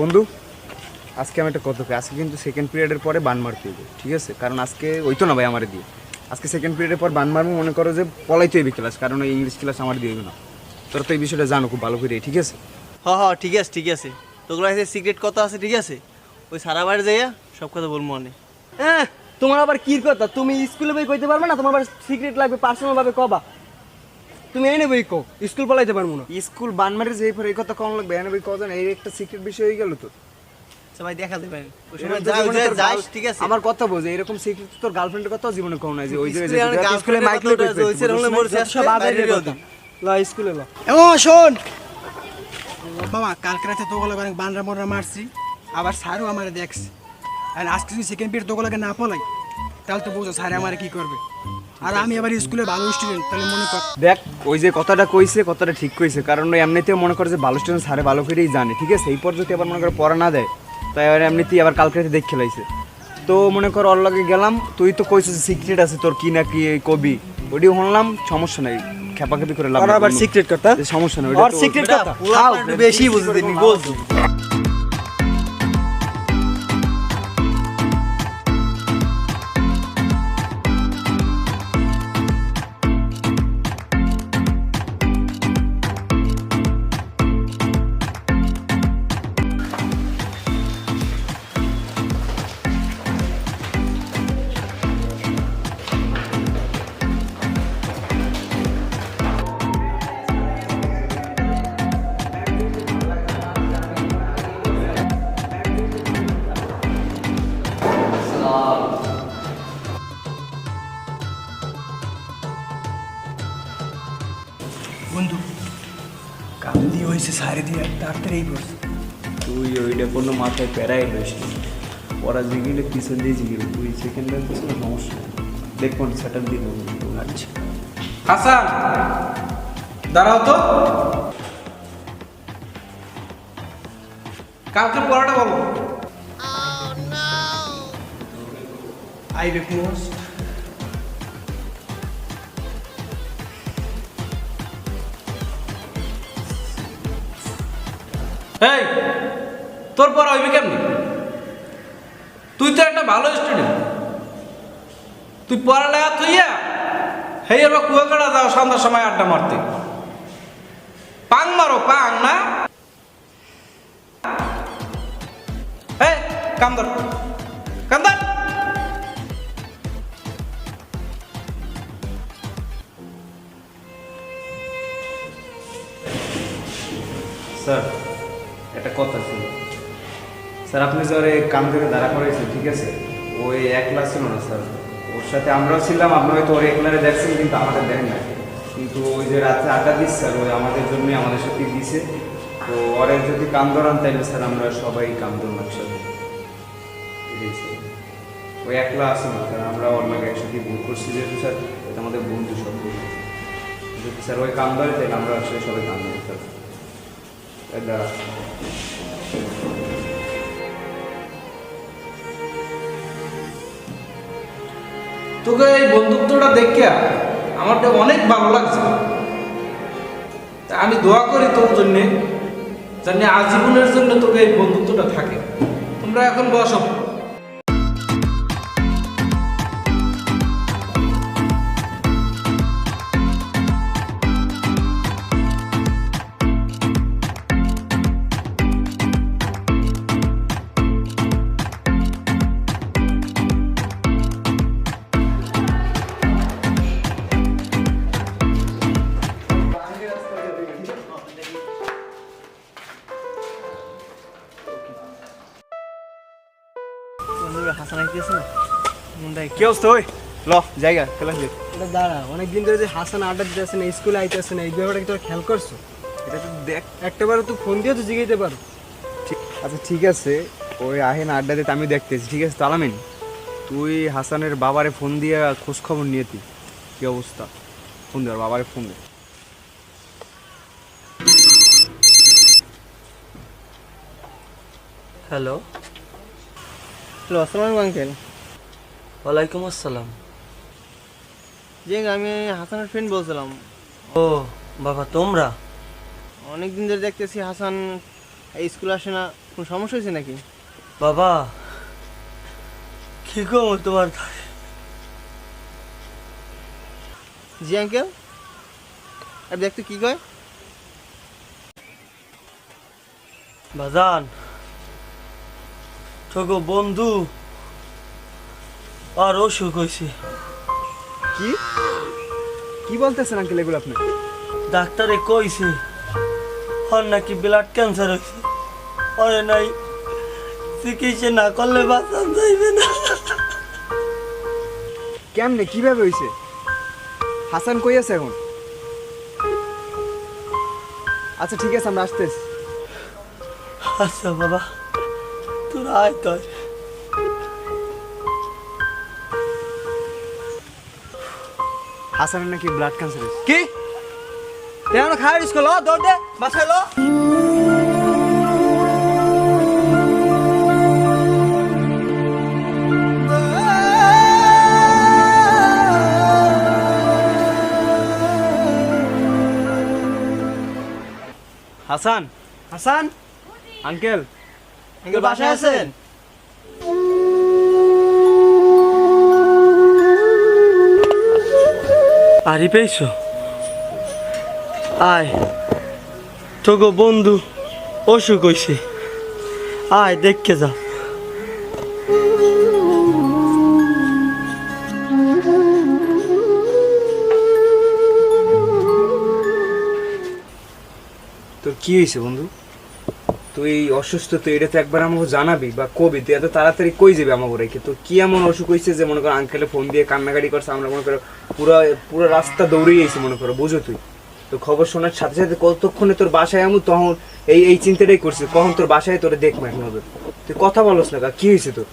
বন্ধু আজকে আমি একটা কথা আজকে কিন্তু সেকেন্ড পিরিয়ডের পরে বান মারতে হবে ঠিক আছে? কারণ আজকে ওই তো না ভাই আমার দিয়ে। আজকে সেকেন্ড পিরিয়ডের পর বান মারবো মনে করো যে পলাইতে হইবে ক্লাস কারণ ওই ইংলিশ ক্লাস আমার দিয়ে না। তোরা তো এই বিষয়টা জানো খুব ভালো করে ঠিক আছে? হ হ ঠিক আছে ঠিক আছে। তোগুলো আছে সিক্রেট কথা আছে ঠিক আছে? ওই সারা বাড়ি যাইয়া সব কথা বলব মনে হ্যাঁ তোমার আবার কি কথা? তুমি স্কুলে বই কইতে পারবে না? তোমার আবার সিক্রেট লাগবে পার্সোনাল ভাবে কবা। তুমি এই নেবে কো স্কুল পালাইতে পারব না। স্কুল বান মারে যে পরে এই কথা কম লাগবে এনে ভাই কথা এই একটা সিক্রেট বিষয় হয়ে গেল তো। সবাই দেখা দেবেন ঠিক আছে। আমার কথা বোঝে এরকম সিক্রেট তোর গার্লফ্রেন্ডের কথা জীবনে কম নাই যে ওই আমার স্কুলে মাইক মোর। ল স্কুলে ল। ও শোন। বাবা কালকে রাতে তোগুলোকে অনেক বানরা মনরা মারছি আবার স্যারও আমার দেখছে। আর আজকে যদি সেকেন্ড পিরিয়ড তোগুলোকে না পলাই তাহলে তো বুঝো স্যার আমার কি করবে। আর আমি আবার স্কুলে ভালো স্টুডেন্ট তাহলে মনে কর। দেখ ওই যে কথাটা কইছে কথাটা ঠিক কইছে কারণ ওই এমনিতেও মনে করে যে ভালো স্টুডেন্ট সারে ভালো করেই জানে ঠিক আছে? এই পর যদি আবার মনে করে পড়া না দেয় তাই এবার এমনিতেই আবার কালকে দেখ খেলাইছে তো মনে কর ওর লগে গেলাম তুই তো কইছিস সিক্রেট আছে তোর কি না কি কবি ওটি শুনলাম সমস্যা নাই খেপাখেপি করে লাভ আবার। সিক্রেট কথা সমস্যা নাই ওটা আর সিক্রেট কথা বেশি বুঝতে নি বলছো কাম দিয়ে হয়েছে সারে দিয়ে তাড়াতাড়ি পড়ছে তুই ওইটা কোনো মাথায় প্যারাই রয়েছে ওরা জিগিলে পিছন দিয়ে জিগিল। তুই সেকেন্ড ব্যাংক না সমস্যা। দেখব সেটার দিয়ে দেবো আচ্ছা হাসান দাঁড়াও তো। কালকে পড়াটা বলো। আই রেকমোস এই তোর পর হইবে কেমনি? তুই তো একটা ভালো স্টুডেন্ট তুই পড়ালেখা থইয়া হেই এবার কুয়াকাটা যাও সন্ধ্যার সময় আড্ডা মারতে। পাং মারো, পাং না? এই কামদার কামদার স্যার একটা কথা ছিল। স্যার, আপনি যে ওরে কাম থেকে দাঁড়া করেছেন ঠিক আছে? ওই একলা ছিল না, স্যার। ওর সাথে আমরাও ছিলাম, আপনি হয়তো ওর একলারে দেখছেন, কিন্তু আমাদের দেখেন না কিন্তু ওই যে রাতে আড্ডা দিস স্যার ওই আমাদের জন্যই আমাদের সাথে দিছে। তো ওরে যদি কাম ধরান, তাইলে, স্যার, আমরা সবাই কাম ধরুন একসাথে। ওই একলা আছে না, স্যার আমরা ওর একসাথে ভুল করছি যেহেতু, স্যার, এটা আমাদের বন্ধু সব যদি স্যার ওই কাম ধরে তাহলে আমরা আসলে সবাই কাম ধরি স্যার। দাঁড়া তোকে এই বন্ধুত্বটা দেখিয়া আমারটা অনেক ভালো লাগছে। আমি দোয়া করি তোর জন্যে জানি আজীবনের জন্য তোকে এই বন্ধুত্বটা থাকে। তোমরা এখন বসো। হাসান আইতেছে না কি অবস্থা ওই? ল জায়গা এটা দাঁড়া অনেকদিন ধরে যে হাসান আড্ডা দিতেছে না স্কুলে আইতেছে না এই ব্যাপারটা কি তোর খেয়াল করছ? এটা তো দেখ। একটাবার তুই ফোন দিয়ে তো জিগাইতে পারো। ঠিক- আচ্ছা ঠিক আছে ওই আহেন আড্ডা দিতে আমি দেখতেছি ঠিক আছে তালামিন তুই হাসানের বাবারে ফোন দিয়ে খোঁজ খবর নিয়ে তুই কি অবস্থা? ফোন দে বাবারে ফোন দে। হ্যালো? হ্যালো আসসালামু আঙ্কেল। ওয়ালাইকুম আসসালাম। জি আমি হাসানের ফ্রেন্ড বলছিলাম। ও বাবা তোমরা? অনেক দিন ধরে দেখতেছি হাসান স্কুলে আসে না। কোনো সমস্যা হয়েছে নাকি? বাবা কি গো তোমার জি আঙ্কেল। আর দেখতে কি কয়? বাজান তোকে বন্ধু আর অসুখ হয়েছে। কি? কি বলতেছেন আঙ্কেল এগুলো আপনি? ডাক্তারে কইছে ওর নাকি ব্লাড ক্যান্সার হয়েছে। ওরে নাই চিকিৎসা না করলে বাঁচান যাইবে না। কেমনে কীভাবে হইছে? হাসান কই আছে এখন? আচ্ছা ঠিক আছে আমরা আসতেছি। আচ্ছা বাবা। তোর আয় তাই হাসানের নাকি ব্লাড ক্যান্সার কি? তেমন খায় স্কুল দৌড় দে বাসায় লো। হাসান হাসান। আঙ্কেল। বাসায় আছেন? আরি পেয়েছ? আয় তোকে বন্ধু অসুখ হয়েছে আয় দেখকে যা। তোর কি হয়েছে বন্ধু? তুই অসুস্থ তুই এটা তো একবার আমাকে জানাবি বা কবি তুই এত তাড়াতাড়ি কই যাবি আমাকে রেখে? তোর কি এমন অসুখ হয়েছে যে মনে করো আঙ্কেলে ফোন দিয়ে কান্নাকাটি করছে? আমরা মনে করো পুরো পুরো রাস্তা দৌড়িয়ে গেছি মনে করো বুঝো তুই। তো খবর শোনার সাথে সাথে কতক্ষণে তোর বাসায় আমু? তখন এই এই চিন্তাটাই করছিস কখন তোর বাসায় তোরে দেখব এখন হবে। তুই কথা বলস না কা, হয়েছে তোর?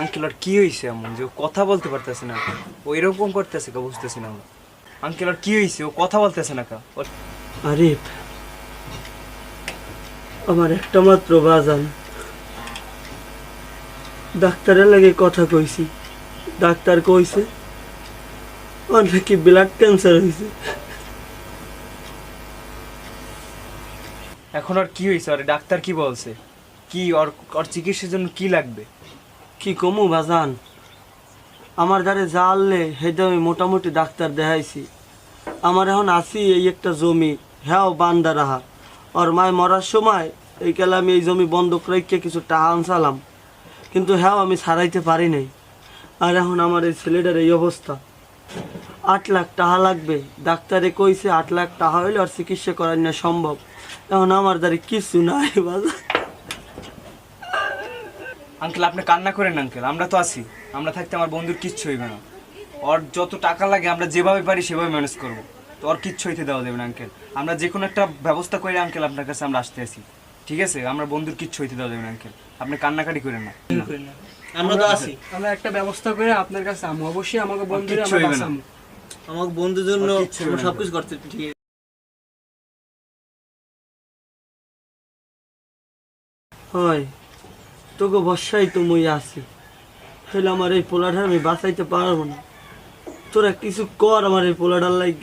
আঙ্কেল আর কি হয়েছে এমন যে কথা বলতে পারতেছে না? ও এরকম করতেছে কা বুঝতেছি না আঙ্কেল আর কি হয়েছে ও কথা বলতেছে না কা আরিফ আমার একটা মাত্র বাজান। ডাক্তারের লাগে কথা কইছি। ডাক্তার কইছে ওর নাকি ব্লাড ক্যান্সার হয়েছে এখন আর কি হয়েছে আরে ডাক্তার কি বলছে? কি ওর ওর চিকিৎসার জন্য কি লাগবে? কি কমু বাজান? আমার দ্বারে জানলে হেদে আমি মোটামুটি ডাক্তার দেখাইছি। আমার এখন আছি এই একটা জমি হ্যাঁ বান্দা রাহা ওর মায় মরার সময় এই কালে আমি এই জমি বন্ধক রেখে কিছু টাকা আনসালাম। কিন্তু হ্যাঁ আমি সারাইতে পারি নাই। আর এখন আমার এই ছেলেটার এই অবস্থা। আট লাখ টাকা লাগবে। ডাক্তারে কইছে আট লাখ টাকা হইলে আর চিকিৎসা করার না সম্ভব। এখন আমার দ্বারে কিছু নাই আঙ্কেল, আপনি কান্না করেন আঙ্কেল। আমরা তো আছি। আমরা থাকতে আমার বন্ধুর কিচ্ছু হইবে না। ওর যত টাকা লাগে, আমরা যেভাবে পারি সেভাবে ম্যানেজ করব। তো ওর কিচ্ছু হইতে দেওয়া না, আঙ্কেল। আমরা যে কোনো একটা ব্যবস্থা করে আঙ্কেল আপনার কাছে আমরা আসতে আছি ঠিক আছে? আমরা বন্ধুর কিচ্ছু হইতে দেওয়া যাবে না আঙ্কেল আপনি কান্নাকাটি করেন না। আমরা তো আছি। আমরা একটা ব্যবস্থা করে আপনার কাছে আমু অবশ্যই আমাকে বন্ধুরা আমরা। আমার বন্ধুর জন্য সবকিছু করতে ঠিক আছে? হয়। তোকে বর্ষাই তো মই আছি। হইলে আমার এই পোলাটা আমি বাঁচাইতে পারব না। তোরা কিছু কর আমার এই পোলাটার লাগে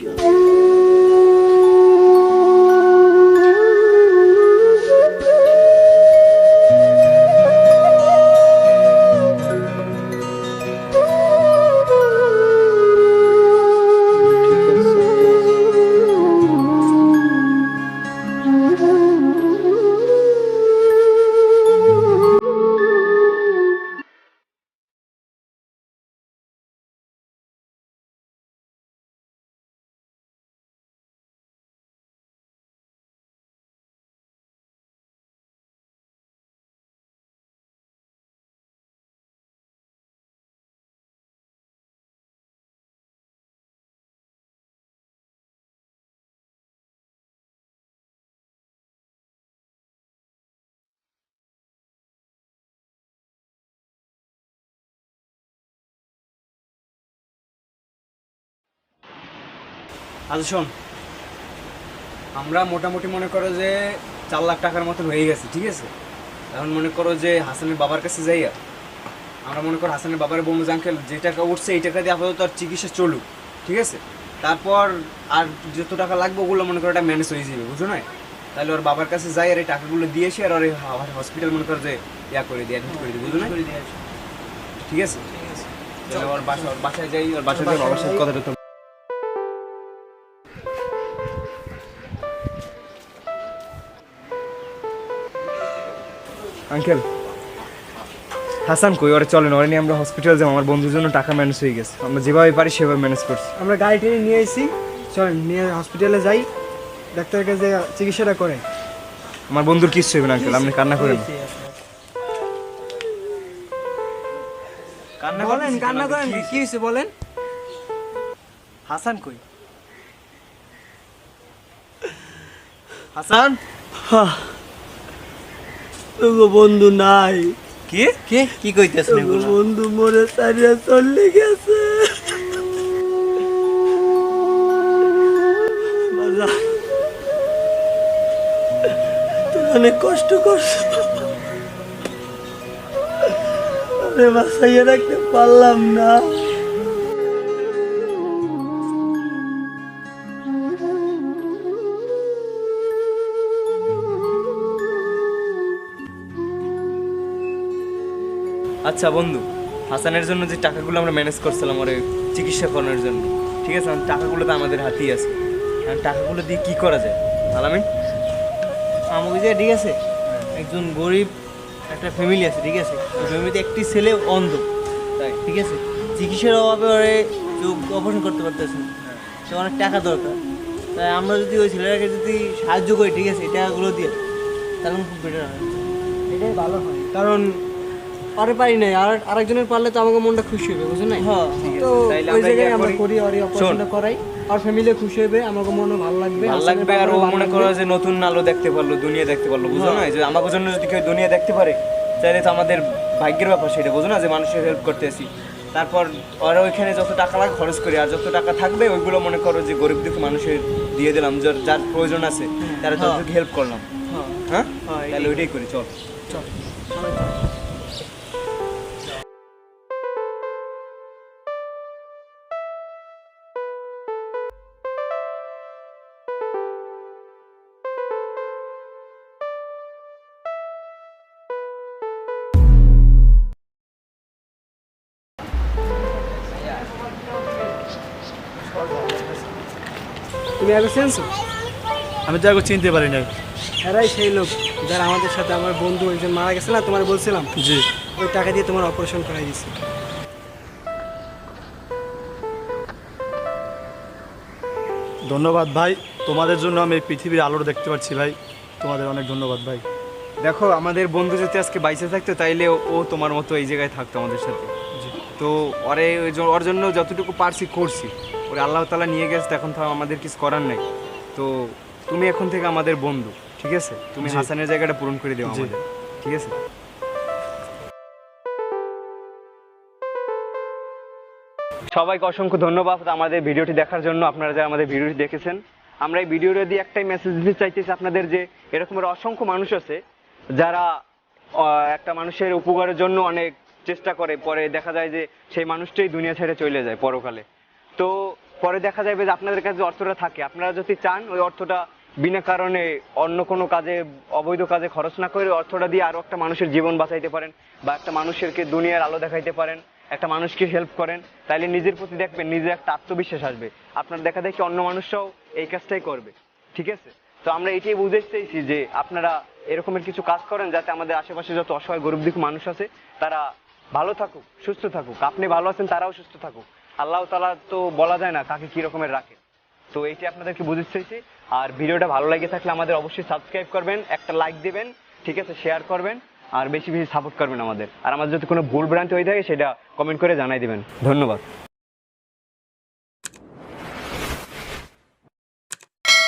আচ্ছা শোন। আমরা মোটামুটি মনে করো যে চার লাখ টাকার মতন হয়ে গেছে ঠিক আছে? এখন মনে করো যে হাসানের বাবার কাছে যাইয়া আমরা মনে করো হাসানের বাবার বন্ধু আঙ্কেল যে টাকা উঠছে এই টাকা দিয়ে আপাতত আর চিকিৎসা চলুক ঠিক আছে? তারপর আর যত টাকা লাগবে ওগুলো মনে করো এটা ম্যানেজ হয়ে যাবে বুঝো না তাহলে ওর বাবার কাছে যাই আর এই টাকাগুলো দিয়ে এসে আর ওর হসপিটাল মনে করো যে ইয়া করে দিয়ে অ্যাডমিট করে দিই বুঝো না ঠিক আছে? তাহলে ওর বাসা ওর বাসায় যাই ওর বাসায় যাই। বাবার সাথে কথা আঙ্কেল হাসান কই? ওরে চলেন ওরে নিয়ে আমরা হসপিটাল যাব। আমার বন্ধুর জন্য টাকা ম্যানেজ হয়ে গেছে। আমরা যেভাবে পারি সেভাবে ম্যানেজ করছি। আমরা গাড়ি টেনে নিয়ে এসেছি চলেন নিয়ে হসপিটালে যাই। ডাক্তারের কাছে চিকিৎসাটা করে আমার বন্ধুর কিচ্ছু হবে না আঙ্কেল। আপনি কান্না করেন কান্না বলেন কান্না করেন। কি হয়েছে বলেন? হাসান কই? হাসান? বন্ধু নাই। কি? কে? কি কইতেছেন তোগো বন্ধু মরে সারিয়া চলে গেছে। অনেক কষ্ট করছ। বাসাইয়ে রাখতে পারলাম না। আচ্ছা বন্ধু হাসানের জন্য যে টাকাগুলো আমরা ম্যানেজ করছিলাম ওরে চিকিৎসা করানোর জন্য ঠিক আছে? টাকাগুলো তো আমাদের হাতেই আছে। টাকাগুলো দিয়ে কি করা যায়? আলামিন? আমাকে যে ঠিক আছে? একজন গরিব একটা ফ্যামিলি আছে ঠিক আছে? ওই ফ্যামিলিতে একটি ছেলে অন্ধ তাই ঠিক আছে? চিকিৎসার অভাবে ওরে চোখ অপারেশন করতে পারতেছে না। তো অনেক টাকা দরকার। তাই আমরা যদি ওই ছেলেটাকে যদি সাহায্য করি ঠিক আছে এই টাকাগুলো দিয়ে তাহলে খুব বেটার হয়। এটাই ভালো হয়। কারণ আরে পারি নাই। আর আরেকজনের পারলে তো আমাকে মনটা খুশি হবে বুঝছ না হ্যাঁ। তো ওই জায়গায় আমরা করি। আর অপারেশনটা করাই। আর ফ্যামিলি খুশি হবে আমাকে মনে ভালো লাগবে। ভালো লাগবে আর ও মনে করো যে নতুন আলো দেখতে পারল দুনিয়া দেখতে পারল বুঝো না যে আমাদের জন্য যদি কেউ দুনিয়া দেখতে পারে তাহলে তো আমাদের ভাগ্যের ব্যাপার সেটা বুঝো না? যে মানুষের হেল্প করতেছি। তারপর ওরা ওইখানে যত টাকা লাগে খরচ করি আর যত টাকা থাকবে ওইগুলো মনে করো যে গরিব দুঃখ মানুষের দিয়ে দিলাম যার যার প্রয়োজন আছে তারা যতটুকু হেল্প করলাম। হ্যাঁ। হ্যাঁ, তাহলে ওইটাই করি চল। তুমি আগে চেনছো আমি তো আগে চিনতে পারি না এরাই সেই লোক যারা আমাদের সাথে আমার বন্ধু একজন মারা গেছে না তোমার বলছিলাম? জি। ওই টাকা দিয়ে তোমার অপারেশন করাই দিছি। ধন্যবাদ ভাই তোমাদের জন্য আমি এই পৃথিবীর আলোর দেখতে পাচ্ছি ভাই। তোমাদের অনেক ধন্যবাদ ভাই। দেখো আমাদের বন্ধু যদি আজকে বাইসে থাকতো তাইলে ও- তোমার মতো এই জায়গায় থাকতো আমাদের সাথে। তো ওরে ওর জন্য যতটুকু পারছি করছি। ওরে আল্লাহ তালা নিয়ে গেছে এখন তো আমাদের কিছু করার নেই। তো তুমি এখন থেকে আমাদের বন্ধু ঠিক আছে? তুমি হাসানের জায়গাটা পূরণ করে দেবো আমাদের ঠিক আছে? সবাইকে অসংখ্য ধন্যবাদ আমাদের ভিডিওটি দেখার জন্য আপনারা যারা আমাদের ভিডিওটি দেখেছেন। আমরা এই ভিডিওটা দিয়ে একটাই মেসেজ দিতে চাইতেছি আপনাদের যে এরকম অসংখ্য মানুষ আছে যারা একটা মানুষের উপকারের জন্য অনেক চেষ্টা করে পরে দেখা যায় যে সেই মানুষটাই দুনিয়া ছেড়ে চলে যায় পরকালে। তো পরে দেখা যাবে যে আপনাদের কাছে অর্থটা থাকে। আপনারা যদি চান, ওই অর্থটা বিনা কারণে অন্য কোনো কাজে, অবৈধ কাজে খরচ না করে অর্থটা দিয়ে আরও একটা মানুষের জীবন বাঁচাইতে পারেন বা একটা মানুষেরকে দুনিয়ার আলো দেখাইতে পারেন, একটা মানুষকে হেল্প করেন, তাইলে নিজের প্রতি দেখবেন নিজে একটা আত্মবিশ্বাস আসবে। আপনার দেখা দেখি অন্য মানুষরাও এই কাজটাই করবে। ঠিক আছে? তো আমরা এটাই বুঝতে চাইছি যে আপনারা এরকমের কিছু কাজ করেন যাতে আমাদের আশেপাশে যত অসহায় গরিব দিক মানুষ আছে, তারা ভালো থাকুক, সুস্থ থাকুক। আপনি ভালো আছেন, তারাও সুস্থ থাকুক। আল্লাহ তালা তো বলা যায় না কাকে কি রকমের রাখে। তো এইটি আপনাদেরকে বুঝতে চাইছি। আর ভিডিওটা ভালো লাগে থাকলে আমাদের অবশ্যই সাবস্ক্রাইব করবেন, একটা লাইক দেবেন, ঠিক আছে, শেয়ার করবেন, আর বেশি বেশি সাপোর্ট করবেন আমাদের। আর আমাদের যদি কোনো ভুল ভ্রান্তি হয়ে থাকে সেটা কমেন্ট করে জানাই দেবেন। ধন্যবাদ।